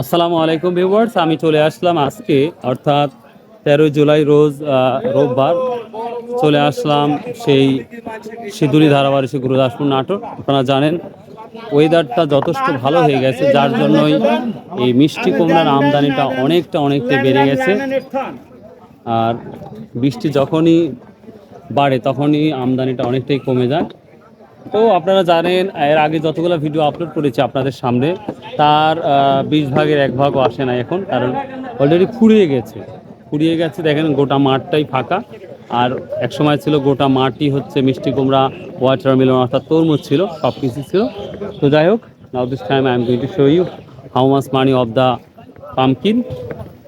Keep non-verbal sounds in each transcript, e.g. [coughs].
আসসালামু আলাইকুম ভিউয়ার্স, আমি চলে আসলাম আজকে, অর্থাৎ তেরোই জুলাই রোজ রোববার। চলে আসলাম সেই সিঁদুরি ধারাবাহিক গুরুদাসপুর নাটক। আপনারা জানেন ওয়েদারটা যথেষ্ট ভালো হয়ে গেছে, যার জন্যই এই মিষ্টি কুমড়ার আমদানিটা অনেকটা অনেকটা বেড়ে গেছে। আর বৃষ্টি যখনই বাড়ে, তখনই আমদানিটা অনেকটাই কমে যায়। তো আপনারা জানেন, এর আগে যতগুলো ভিডিও আপলোড করেছি আপনাদের সামনে, তার বিশ ভাগের এক ভাগও আসে না এখন, কারণ অলরেডি ফুরিয়ে গেছে। ফুরিয়ে গেছে, দেখেন গোটা মাঠটাই ফাঁকা। আর এক সময় ছিল গোটা মাঠই হচ্ছে মিষ্টি কুমড়া ওয়াটারমেলন অর্থাৎ তরমুজ ছিল সব কিছু ছিল। তো যাই হোক now this time I am going to show you how much money of the pumpkin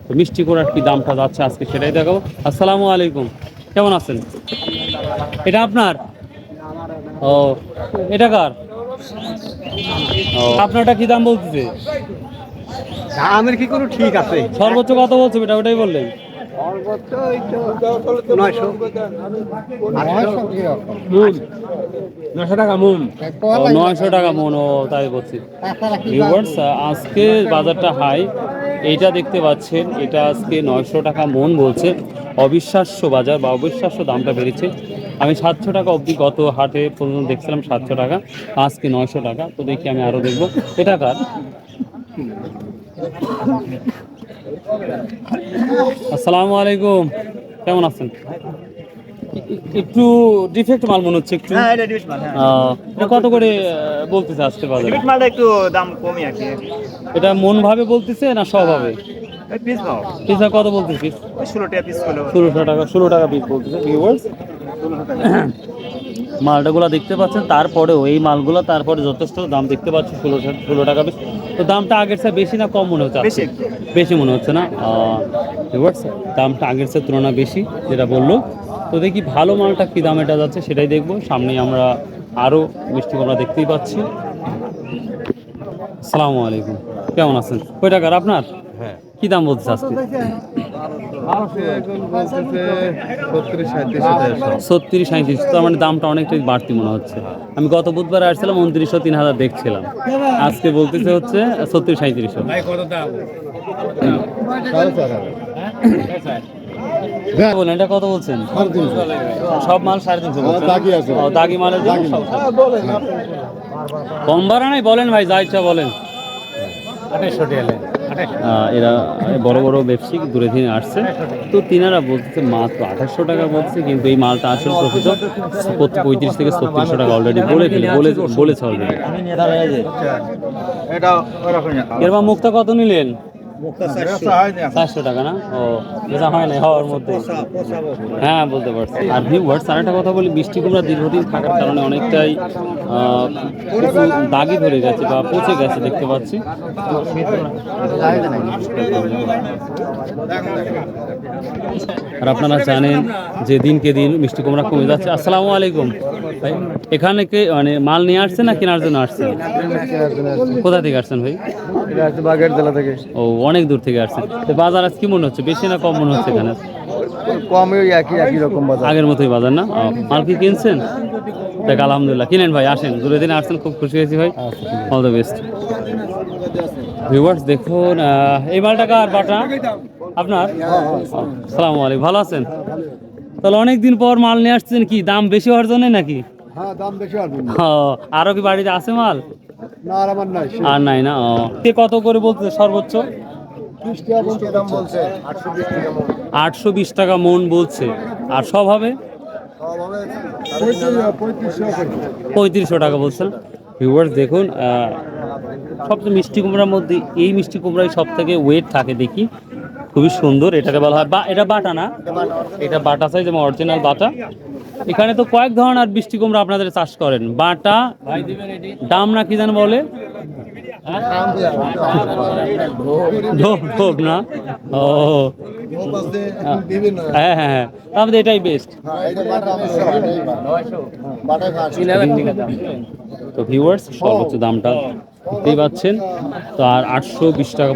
তো মিষ্টি কুমড়ার কি দামটা যাচ্ছে আজকে সেটাই দেখাবো। আসসালামু আলাইকুম, কেমন আছেন? এটা আপনার? ও এটা কার? আপনারটা কি দাম বলতেছে? দামের কি কোনো ঠিক আছে? সর্বোচ্চ কত বলছে এটা ওটাই বললেন। সর্বোচ্চ নয়শো। টাকা মুন নয়শো টাকা মন ও তাই বলছি। আজকে বাজারটা হাই। এইটা দেখতে পাচ্ছেন এটা আজকে নয়শো টাকা মন বলছে। অবিশ্বাস্য বাজার বা অবিশ্বাস্য দামটা বেড়েছে। আমি সাতশো টাকা অবধি গত হাটে পর্যন্ত দেখছিলাম সাতশো টাকা আজকে নয়শো টাকা তো দেখি আমি আরও দেখব। এটা কার? আসসালামু আলাইকুম কেমন আছেন? একটু ডিফেক্ট মাল মনে হচ্ছে একটু। হ্যাঁ এটা মাল হ্যাঁ। কত করে বলতেছে আজকে বাজারে? মালটা একটু দাম কমই কি। এটা মন ভাবে বলতেছে না স্বভাবে পিস কত বলতেছে পিস ওই ষোলো টাকা পিস হলো। টাকা ষোলো টাকা পিস বলতেছে ভিউয়ার্স [coughs] মালটাগুলো দেখতে পাচ্ছেন তারপরেও এই মালগুলো তারপরে যথেষ্ট দাম দেখতে পাচ্ছি ষোলো ষোলো টাকা বেশি তো দামটা আগের চেয়ে বেশি না কম মনে হচ্ছে আজকে? বেশি মনে হচ্ছে না? দামটা আগের চেয়ে তুলনা বেশি যেটা বলল। তো দেখি ভালো মালটা কী দাম এটা যাচ্ছে সেটাই দেখব। সামনেই আমরা আরও মিষ্টি আমরা দেখতেই পাচ্ছি। সালামু আলাইকুম। কেমন আছেন? কয় টাকার আপনার? হ্যাঁ। কি দাম বলছে আজকে? ছত্রিশ সাঁত্রিশ তার মানে দামটা অনেকটাই বাড়তি মনে হচ্ছে। আমি গত বুধবার আসছিলাম উনত্রিশশো তিন হাজার দেখছিলাম। আজকে বলতেছে হচ্ছে ছত্রিশ সাঁত্রিশশো বলেন এটা কত বলছেন? সব মাল সাড়ে তিনশো দাগি আছে। ও, দাগি মালের জন্য কম বাড়া নাই? বলেন ভাই যা ইচ্ছা বলেন। আহ, এরা বড় বড় ব্যবসায়িক দূরে দিনে আসছে। তো তিনারা বলতেছে মাত্র আঠাশশো টাকা বলছে কিন্তু এই মালটা আসল প্রকৃত পঁয়ত্রিশ থেকে ছত্রিশশো টাকা অলরেডি বলে ফেলে বলে বলেছে অলরেডি এরপর মুক্তা কত নিলেন? চারশো টাকা না? ও হয় না হওয়ার মধ্যে। হ্যাঁ বলতে পারছি। আর ভিউয়ার্স আর একটা কথা বলি বৃষ্টি কুমড়া দীর্ঘদিন থাকার কারণে অনেকটাই দাগি ধরে গেছে বা পচে গেছে দেখতে পাচ্ছি। আর আপনারা জানেন যে দিনকে দিন মিষ্টি কুমড়া কমে যাচ্ছে। আসসালামু আলাইকুম। ভাই এখানে কে মানে মাল নিয়ে আসছে না কেনার জন্য আসছে? কোথা থেকে আসছেন ভাই? বাগের জেলা থেকে। ও অনেক দূর থেকে আসছেন তো বাজার আজ কি মনে হচ্ছে? বেশি না কম মনে হচ্ছে এখানে? কমই একই একই রকম বাজার। আগের মতোই বাজার না? মাল কি কিনছেন? দেখ আলহামদুলিল্লাহ। কিনেন ভাই আসেন। দূরে দিনে আসছেন খুব খুশি হয়েছি ভাই। অল দ্য বেস্ট ভিউয়ার্স দেখুন এই মালটা কার? বাটা? আপনার? সালামু আলাইকুম। ভালো আছেন? তাহলে অনেক দিন পর মাল নিয়ে আসছেন কি? দাম বেশি হওয়ার জন্য নাকি? হ্যাঁ আর কি বাড়িতে আছে মাল? আর নাই। না? কত করে বলতে সর্বোচ্চ? আটশো বিশ টাকা মন বলছে। আর সব হবে? পঁয়ত্রিশশো টাকা বলছেন। ভিউয়ার্স দেখুন সবচেয়ে মিষ্টি কুমড়ার মধ্যে এই মিষ্টি কুমড়াই সব থেকে ওয়েট থাকে দেখি। খুবই সুন্দর এটাকে বলা হয় বা এটা বাটা না। এটা বাটা সাইজ যেমন অরিজিনাল বাটা। এখানে তো কয়েক ধরনের মিষ্টি কুমড়া আপনাদের চাষ করেন। বাটা দাম না কি জান বলে? ঢোক ঢোক না? ও। হ্যাঁ হ্যাঁ হ্যাঁ। তাহলে এটাই বেস্ট তো ভিউয়ার্স সর্বোচ্চ দামটা দেখতেই পাচ্ছেন। তো আর আটশো বিশ টাকা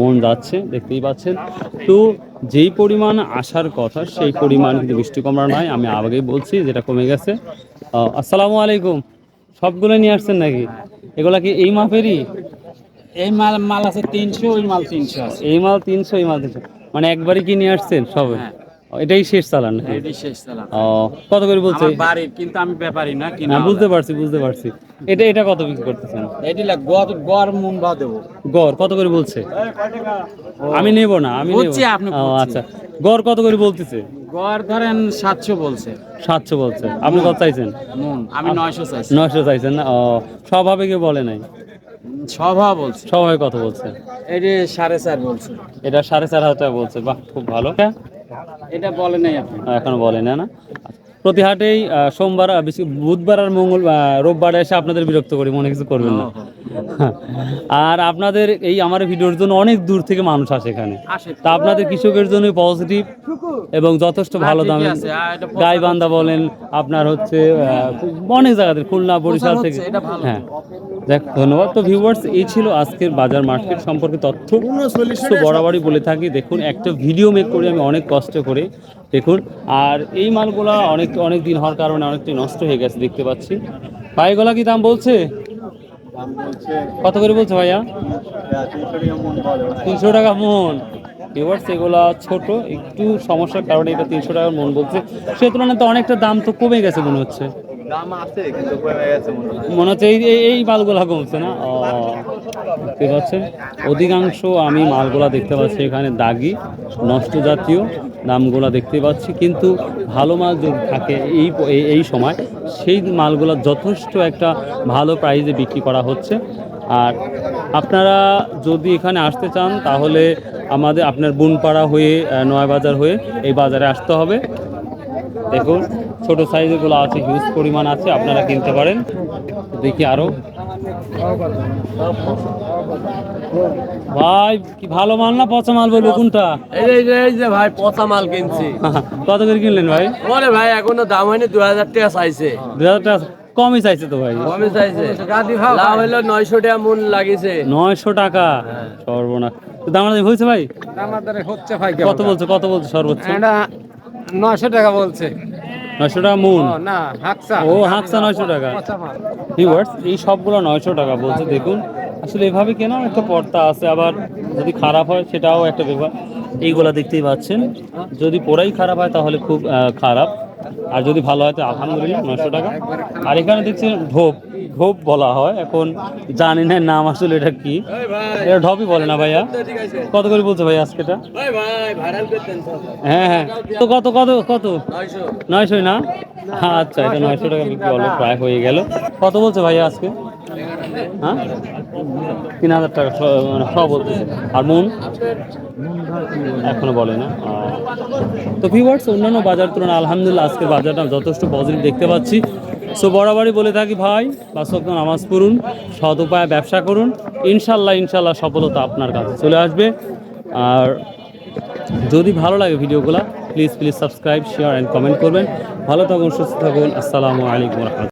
মন যাচ্ছে, দেখতেই পাচ্ছেন। তো যেই পরিমাণ আসার কথা, সেই পরিমাণ কিন্তু বৃষ্টি কমরা নয়। আমি আগেই বলছি, যেটা কমে গেছে। আসসালামু আলাইকুম। সবগুলো নিয়ে আসছেন নাকি? এগুলা কি এই মাপেরই? এই মাল মাল আছে তিনশো ওই মাল তিনশো আছে। এই মাল তিনশো এই মাল তিনশো। মানে একবারই কি নিয়ে আসছেন সবে? হ্যাঁ। এটাই শেষ চালান নাকি? এটি শেষ চালান। ও কত করে বলছে? বাড়ির কিন্তু আমি ব্যাপারই না কিনা হ্যাঁ বুঝতে পারছি বুঝতে পারছি। এটা এটা কত বিক্রি করতেছেন? এটি লাগ গড় গড় দেবো। গড় কত করে বলছে? আমি নেব না আমি নেব। আপনি ও আচ্ছা। গড় কত করে বলতেছে? গড় ধরেন সাতশো বলছে। সাতশো বলছে। আপনি কত চাইছেন? আমি নয়শো চাইছি। নয়শো চাইছেন না? ও স্বভাবে বলে নাই। সভা বলছে। সবাই কত বলছে। এটা সাড়ে চার বলছে। এটা সাড়ে চার হাজার টাকা বলছে। বাহ খুব ভালো। এটা বলে নাই আপনি। এখনও বলে না না। প্রতি হাটেই সোমবার বুধবার আর মঙ্গল রোববার এসে আপনাদের বিরক্ত করি মনে কিছু করবেন না। [laughs] আর আপনাদের এই আমার ভিডিওর জন্য অনেক দূর থেকে মানুষ আসে এখানে। তা আপনাদের কৃষকের জন্য পজিটিভ এবং যথেষ্ট ভালো ঠিকই দামে গাইবান্ধা বলেন আপনার হচ্ছে অনেক জায়গাতে খুলনা বরিশাল থেকে। ভালো। হ্যাঁ। দেখ ধন্যবাদ। তো ভিউয়ার্স এই ছিল আজকের বাজার মার্কেট সম্পর্কে তথ্য। তো বরাবরই বলে থাকি দেখুন একটা ভিডিও মেক করি আমি অনেক কষ্ট করে দেখুন। আর এই মালগুলা অনেক অনেক দিন হওয়ার কারণে অনেকটাই নষ্ট হয়ে গেছে দেখতে পাচ্ছি। ভাইগুলা কি দাম বলছে? কত করে বলছো ভাইয়া? তিনশো টাকা মন। এবার ভিউয়ার্স এগুলা ছোট একটু সমস্যার কারণে এটা তিনশো টাকার মন বলছে। সে তুলনায় তো অনেকটা দাম তো কমে গেছে মনে হচ্ছে। দাম আছে কিন্তু কমে গেছে মনে হচ্ছে এই এই- এই মালগুলা কমছে না? ও, দেখতে পাচ্ছেন। অধিকাংশ আমি মালগুলা দেখতে পাচ্ছি, এখানে দাগি নষ্ট জাতীয় দামগুলা দেখতে পাচ্ছি। কিন্তু ভালো মাল যদি থাকে এই এই- সময়, সেই মালগুলা যথেষ্ট একটা ভালো প্রাইসে বিক্রি করা হচ্ছে। আর আপনারা যদি এখানে আসতে চান, তাহলে আমাদের, আপনার বুনপাড়া হয়ে নয়াবাজার হয়ে এই বাজারে আসতে হবে। দেখুন, ছোট সাইজেরগুলো আছে হিউজ পরিমাণ আছে, আপনারা কিনতে পারেন। দেখি আরও। ভাই কি ভালো মাল না পচা মাল বলব কোনটা? এই যে- এই যে ভাই পচা মাল কিনছি। কত করে কিনলেন ভাই? ওরে ভাই এখনও দাম হয়নি দু হাজার টাকা চাইছে। দু হাজার টাকা কমই চাইছে তো ভাই। কমে চাইছে। লাভ হইল নয়শো টাকা মন লাগিছে। নয়শো টাকা? সর্বনাশ। তো দামাদামি হয়েছে ভাই? আমাদের হচ্ছে ভাই কত বলছে কত বলছে সর্বোচ্চ? নয়শো টাকা বলছে। নয়শো টাকা ও হাঁকসা। নয়শো টাকা। ভিউয়ার্স এই সবগুলো নয়শো টাকা বলছে দেখুন। আসলে এভাবে কেন একটা পর্দা আছে? আবার যদি খারাপ হয় সেটাও একটা ব্যাপার। এইগুলা দেখতেই পাচ্ছেন। যদি পোড়াই খারাপ হয় তাহলে খুব খারাপ। আর যদি ভালো হয় তো আলহামদুলিল্লাহ নয়শো টাকা। আর এখানে দেখছি ঢোপ ঢোপ বলা হয়। এখন জানি না নাম আসলে এটা কি। এটা ঢপই বলে না ভাইয়া। কত করে বলছে ভাই আজকেটা হ্যাঁ হ্যাঁ। তো কত কত কত? নয়শো। নয়শোই না? আচ্ছা এটা নয়শো টাকা বিক্রি হলো প্রায় হয়ে গেল। কত বলছে ভাইয়া আজকে? হ্যাঁ? তিন হাজার টাকা মানে সব বলতেছে। আর মন? এখনও বলে না। তো ভিউয়ার্স অন্যান্য বাজার তুলনায় আলহামদুলিল্লাহ আজকে বাজারটা যথেষ্ট পজিটিভ দেখতে পাচ্ছি। সো বরাবরই বলে থাকি ভাই বাসক নামাজ পড়ুন, সৎ উপায়ে ব্যবসা করুন। ইনশাল্লাহ ইনশাল্লাহ সফলতা আপনার কাছে চলে আসবে। আর যদি ভালো লাগে ভিডিওগুলো please please subscribe share and comment করবেন। ভালো থাকুন, সুস্থ থাকুন। আসসালামু আলাইকুম রহমতুল্লাহ।